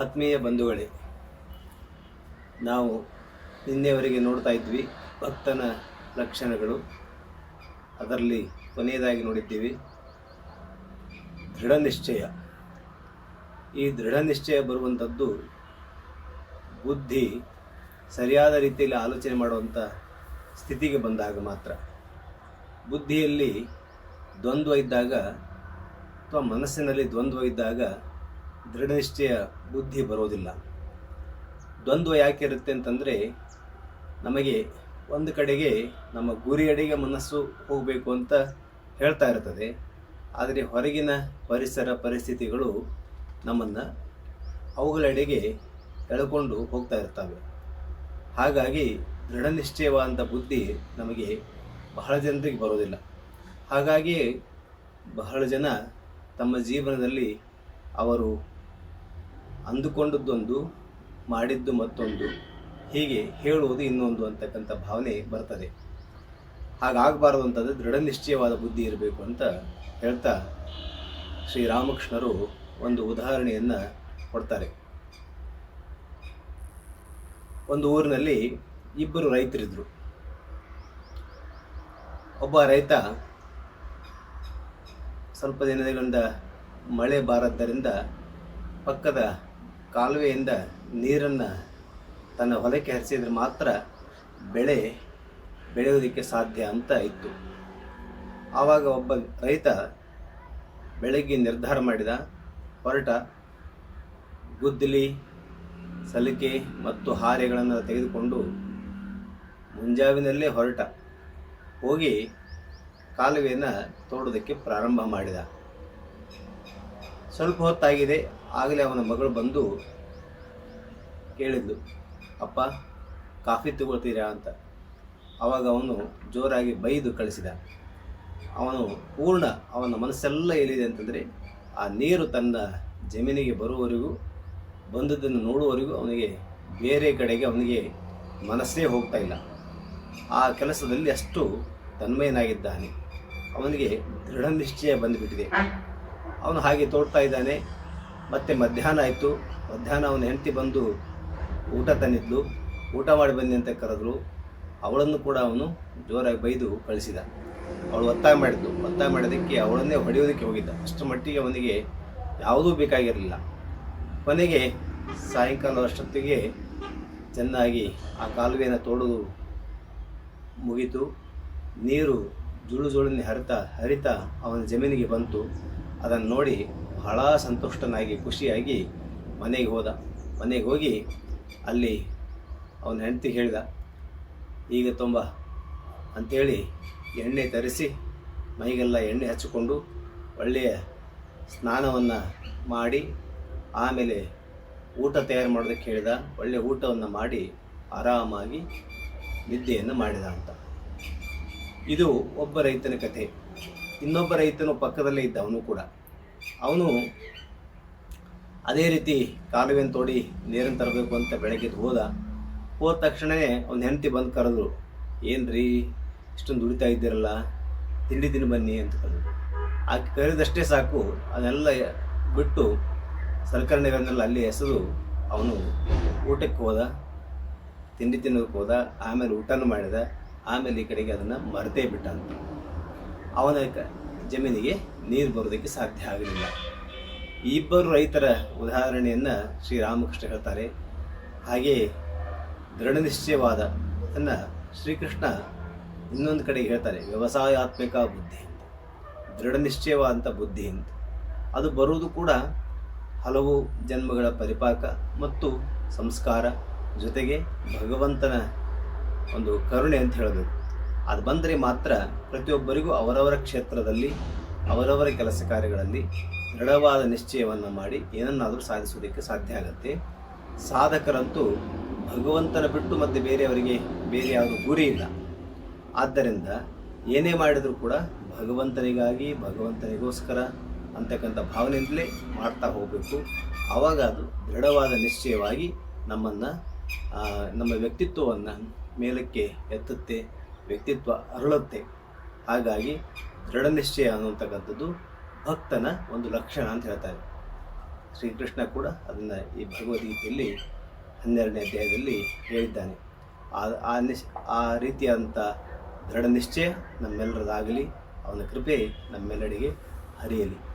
ಆತ್ಮೀಯ ಬಂಧುಗಳೇ, ನಾವು ನಿನ್ನೆವರೆಗೆ ನೋಡ್ತಾ ಇದ್ವಿ ಭಕ್ತನ ಲಕ್ಷಣಗಳು. ಅದರಲ್ಲಿ ಕೊನೆಯದಾಗಿ ನೋಡಿದ್ದೀವಿ ದೃಢ ನಿಶ್ಚಯ. ಈ ದೃಢ ನಿಶ್ಚಯ ಬರುವಂಥದ್ದು ಬುದ್ಧಿ ಸರಿಯಾದ ರೀತಿಯಲ್ಲಿ ಆಲೋಚನೆ ಮಾಡುವಂಥ ಸ್ಥಿತಿಗೆ ಬಂದಾಗ ಮಾತ್ರ. ಬುದ್ಧಿಯಲ್ಲಿ ದ್ವಂದ್ವ ಇದ್ದಾಗ ಅಥವಾ ಮನಸ್ಸಿನಲ್ಲಿ ದ್ವಂದ್ವ ಇದ್ದಾಗ ದೃಢ ನಿಶ್ಚಯ ಬುದ್ಧಿ ಬರೋದಿಲ್ಲ. ದ್ವಂದ್ವ ಯಾಕೆ ಇರುತ್ತೆ ಅಂತಂದರೆ, ನಮಗೆ ಒಂದು ಕಡೆಗೆ ನಮ್ಮ ಗುರಿಯಡೆಗೆ ಮನಸ್ಸು ಹೋಗಬೇಕು ಅಂತ ಹೇಳ್ತಾ ಇರ್ತದೆ. ಆದರೆ ಹೊರಗಿನ ಪರಿಸರ ಪರಿಸ್ಥಿತಿಗಳು ನಮ್ಮನ್ನು ಅವುಗಳೆಡೆಗೆ ಎಳ್ಕೊಂಡು ಹೋಗ್ತಾ ಇರ್ತವೆ. ಹಾಗಾಗಿ ದೃಢನಿಶ್ಚಯವಾದಂಥ ಬುದ್ಧಿ ನಮಗೆ ಬಹಳ ಜನರಿಗೆ ಬರೋದಿಲ್ಲ. ಹಾಗಾಗಿ ಬಹಳ ಜನ ತಮ್ಮ ಜೀವನದಲ್ಲಿ ಅವರು ಅಂದುಕೊಂಡದ್ದೊಂದು, ಮಾಡಿದ್ದು ಮತ್ತೊಂದು, ಹೀಗೆ ಹೇಳುವುದು ಇನ್ನೊಂದು ಅಂತಕ್ಕಂಥ ಭಾವನೆ ಬರ್ತದೆ. ಹಾಗಾಗಬಾರದು ಅಂತಂದರೆ ದೃಢ ನಿಶ್ಚಯವಾದ ಬುದ್ಧಿ ಇರಬೇಕು ಅಂತ ಹೇಳ್ತಾ ಶ್ರೀರಾಮಕೃಷ್ಣರು ಒಂದು ಉದಾಹರಣೆಯನ್ನು ಕೊಡ್ತಾರೆ. ಒಂದು ಊರಿನಲ್ಲಿ ಇಬ್ಬರು ರೈತರಿದ್ದರು ಒಬ್ಬ ರೈತ ಸ್ವಲ್ಪ ದಿನಗಳಿಂದ ಮಳೆ ಬಾರದ್ದರಿಂದ ಪಕ್ಕದ ಕಾಲುವೆಯಿಂದ ನೀರನ್ನು ತನ್ನ ಹೊಲಕ್ಕೆ ಹರಿಸಿದರೆ ಮಾತ್ರ ಬೆಳೆ ಬೆಳೆಯೋದಕ್ಕೆ ಸಾಧ್ಯ ಅಂತ ಇತ್ತು. ಆವಾಗ ಒಬ್ಬ ರೈತ ಬೆಳಗ್ಗೆ ನಿರ್ಧಾರ ಮಾಡಿದ. ಹೊರಟ ಗುದ್ದಲಿ, ಸಲಿಕೆ ಮತ್ತು ಹಾರೆಗಳನ್ನು ತೆಗೆದುಕೊಂಡು ಮುಂಜಾವಿನಲ್ಲೇ ಹೊರಟ. ಹೋಗಿ ಕಾಲುವೆಯನ್ನು ತೋಡೋದಕ್ಕೆ ಪ್ರಾರಂಭ ಮಾಡಿದ. ಸ್ವಲ್ಪ ಹೊತ್ತಾಗಿದೆ. ಆಗಲೇ ಅವನ ಮಗಳು ಬಂದು ಕೇಳಿದ್ಲು, ಅಪ್ಪ, ಕಾಫಿ ತಗೊಳ್ತೀರಾ ಅಂತ. ಆವಾಗ ಅವನು ಜೋರಾಗಿ ಬೈದು ಕಳಿಸಿದ. ಅವನು ಪೂರ್ಣ ಅವನ ಮನಸ್ಸೆಲ್ಲ ಎಲ್ಲಿದೆ ಅಂತಂದರೆ, ಆ ನೀರು ತನ್ನ ಜಮೀನಿಗೆ ಬರುವವರೆಗೂ, ಬಂದದ್ದನ್ನು ನೋಡುವವರೆಗೂ ಅವನಿಗೆ ಬೇರೆ ಕಡೆಗೆ ಅವನಿಗೆ ಮನಸ್ಸೇ ಹೋಗ್ತಾ ಇಲ್ಲ. ಆ ಕೆಲಸದಲ್ಲಿ ಅಷ್ಟು ತನ್ಮಯನಾಗಿದ್ದಾನೆ. ಅವನಿಗೆ ದೃಢ ನಿಶ್ಚಯ ಬಂದುಬಿಟ್ಟಿದೆ. ಅವನು ಹಾಗೆ ತೋಡ್ತಾ ಇದ್ದಾನೆ. ಮತ್ತೆ ಮಧ್ಯಾಹ್ನ ಆಯಿತು. ಮಧ್ಯಾಹ್ನ ಅವನ ಹೆಂಡತಿ ಬಂದು ಊಟ ತಂದಿದ್ಲು. ಊಟ ಮಾಡಿ ಬನ್ನಿ ಅಂತ ಕರೆದ್ರು. ಅವಳನ್ನು ಕೂಡ ಅವನು ಜೋರಾಗಿ ಬೈದು ಕಳಿಸಿದ. ಅವಳು ಒತ್ತಾಯ ಮಾಡಿದ್ಲು ಒತ್ತಾಯ ಮಾಡೋದಕ್ಕೆ ಅವಳನ್ನೇ ಹೊಡೆಯೋದಕ್ಕೆ ಹೋಗಿದ್ದ. ಅಷ್ಟರ ಮಟ್ಟಿಗೆ ಅವನಿಗೆ ಯಾವುದೂ ಬೇಕಾಗಿರಲಿಲ್ಲ. ಕೊನೆಗೆ ಸಾಯಂಕಾಲ ಅಷ್ಟೊತ್ತಿಗೆ ಚೆನ್ನಾಗಿ ಆ ಕಾಲುವೆಯನ್ನು ತೋಡೋದು ಮುಗೀತು. ನೀರು ಜುಳು ಜುಳನ್ನೇ ಹರಿತಾ ಹರಿತಾ ಅವನ ಜಮೀನಿಗೆ ಬಂತು. ಅದನ್ನು ನೋಡಿ ಬಹಳ ಸಂತುಷ್ಟನಾಗಿ, ಖುಷಿಯಾಗಿ ಮನೆಗೆ ಹೋದ. ಮನೆಗೆ ಹೋಗಿ ಅಲ್ಲಿ ಅವನ ಹೆಂಡತಿ ಹೇಳಿದ, ಈಗ ತುಂಬ ಅಂಥೇಳಿ ಎಣ್ಣೆ ತರಿಸಿ, ಮೈಗೆಲ್ಲ ಎಣ್ಣೆ ಹಚ್ಚಿಕೊಂಡು ಒಳ್ಳೆಯ ಸ್ನಾನವನ್ನು ಮಾಡಿ, ಆಮೇಲೆ ಊಟ ತಯಾರು ಮಾಡೋದಕ್ಕೆ ಹೇಳಿದ. ಒಳ್ಳೆಯ ಊಟವನ್ನು ಮಾಡಿ ಆರಾಮಾಗಿ ನಿದ್ದೆಯನ್ನು ಮಾಡಿದ ಅಂತ. ಇದು ಒಬ್ಬ ರೈತನ ಕಥೆ. ಇನ್ನೊಬ್ಬ ರೈತನು ಪಕ್ಕದಲ್ಲೇ ಇದ್ದ ಅವನು ಕೂಡ. ಅವನು ಅದೇ ರೀತಿ ಕಾಲುವೆಯನ್ನು ತೋಡಿ ನೀರನ್ನು ತರಬೇಕು ಅಂತ ಬೆಳಗ್ಗೆ ಹೋದ. ಹೋದ ತಕ್ಷಣವೇ ಅವ್ನ ಹೆಂಡತಿ ಬಂದು ಕರೆದ್ರು ಏನ್ರಿ, ಇಷ್ಟೊಂದು ದುಡಿತಾ ಇದ್ದೀರಲ್ಲ, ತಿಂಡಿ ತಿಂದು ಬನ್ನಿ ಅಂತ ಕರೆದ್ರು ಆಕೆ ಕರೆದಷ್ಟೇ ಸಾಕು, ಅದೆಲ್ಲ ಬಿಟ್ಟು ಸಲಕರಣೆಗಳನ್ನೆಲ್ಲ ಅಲ್ಲಿ ಎಸೆದು ಅವನು ಊಟಕ್ಕೆ ಹೋದ, ತಿಂಡಿ ತಿನ್ನೋದಕ್ಕೆ ಹೋದ, ಆಮೇಲೆ ಊಟನೂ ಮಾಡಿದ, ಆಮೇಲೆ ಈ ಕಡೆಗೆ ಅದನ್ನು ಮರೆತೇ ಬಿಟ್ಟ ಅಂತ. ಅವನ ಜಮೀನಿಗೆ ನೀರು ಬರೋದಕ್ಕೆ ಸಾಧ್ಯ ಆಗಲಿಲ್ಲ. ಈ ಇಬ್ಬರು ರೈತರ ಉದಾಹರಣೆಯನ್ನು ಶ್ರೀರಾಮಕೃಷ್ಣ ಹೇಳ್ತಾರೆ. ಹಾಗೆ ದೃಢ ನಿಶ್ಚಯವಾದ ಅದನ್ನು ಶ್ರೀಕೃಷ್ಣ ಇನ್ನೊಂದು ಕಡೆಗೆ ಹೇಳ್ತಾರೆ, ವ್ಯವಸಾಯಾತ್ಮಕ ಬುದ್ಧಿ ಅಂತ, ದೃಢ ನಿಶ್ಚಯವಾದಂಥ ಬುದ್ಧಿ ಅಂತ. ಅದು ಬರುವುದು ಕೂಡ ಹಲವು ಜನ್ಮಗಳ ಪರಿಪಾಕ ಮತ್ತು ಸಂಸ್ಕಾರ ಜೊತೆಗೆ ಭಗವಂತನ ಒಂದು ಕರುಣೆ ಅಂತ ಹೇಳಬೇಕು. ಅದು ಬಂದರೆ ಮಾತ್ರ ಪ್ರತಿಯೊಬ್ಬರಿಗೂ ಅವರವರ ಕ್ಷೇತ್ರದಲ್ಲಿ, ಅವರವರ ಕೆಲಸ ಕಾರ್ಯಗಳಲ್ಲಿ ದೃಢವಾದ ನಿಶ್ಚಯವನ್ನು ಮಾಡಿ ಏನನ್ನಾದರೂ ಸಾಧಿಸುವುದಕ್ಕೆ ಸಾಧ್ಯ ಆಗುತ್ತೆ. ಸಾಧಕರಂತೂ ಭಗವಂತನ ಬಿಟ್ಟು ಮತ್ತೆ ಬೇರೆಯವರಿಗೆ ಬೇರೆ ಯಾವುದು ಗುರಿ ಇಲ್ಲ. ಆದ್ದರಿಂದ ಏನೇ ಮಾಡಿದರೂ ಕೂಡ ಭಗವಂತನಿಗಾಗಿ, ಭಗವಂತನಿಗೋಸ್ಕರ ಅಂತಕ್ಕಂಥ ಭಾವನೆಯಿಂದಲೇ ಮಾಡ್ತಾ ಹೋಗಬೇಕು. ಆವಾಗ ಅದು ದೃಢವಾದ ನಿಶ್ಚಯವಾಗಿ ನಮ್ಮನ್ನು ನಮ್ಮ ವ್ಯಕ್ತಿತ್ವವನ್ನು ಮೇಲಕ್ಕೆ ಎತ್ತುತ್ತೆ. ವ್ಯಕ್ತಿತ್ವ ಅರಳುತ್ತೆ. ಹಾಗಾಗಿ ದೃಢ ನಿಶ್ಚಯ ಅನ್ನುವಂತಕ್ಕಂಥದ್ದು ಭಕ್ತನ ಒಂದು ಲಕ್ಷಣ ಅಂತ ಹೇಳ್ತಾರೆ. ಶ್ರೀಕೃಷ್ಣ ಕೂಡ ಅದನ್ನು ಈ ಭಗವದ್ಗೀತೆಯಲ್ಲಿ ಹನ್ನೆರಡನೇ ಅಧ್ಯಾಯದಲ್ಲಿ ಹೇಳಿದ್ದಾನೆ. ಆ ನಿಶ್, ಆ ರೀತಿಯಾದಂಥ ದೃಢ ನಿಶ್ಚಯ ನಮ್ಮೆಲ್ಲರದಾಗಲಿ, ಅವನ ಕೃಪೆ ನಮ್ಮೆಲ್ಲರಿಗೆ ಹರಿಯಲಿ.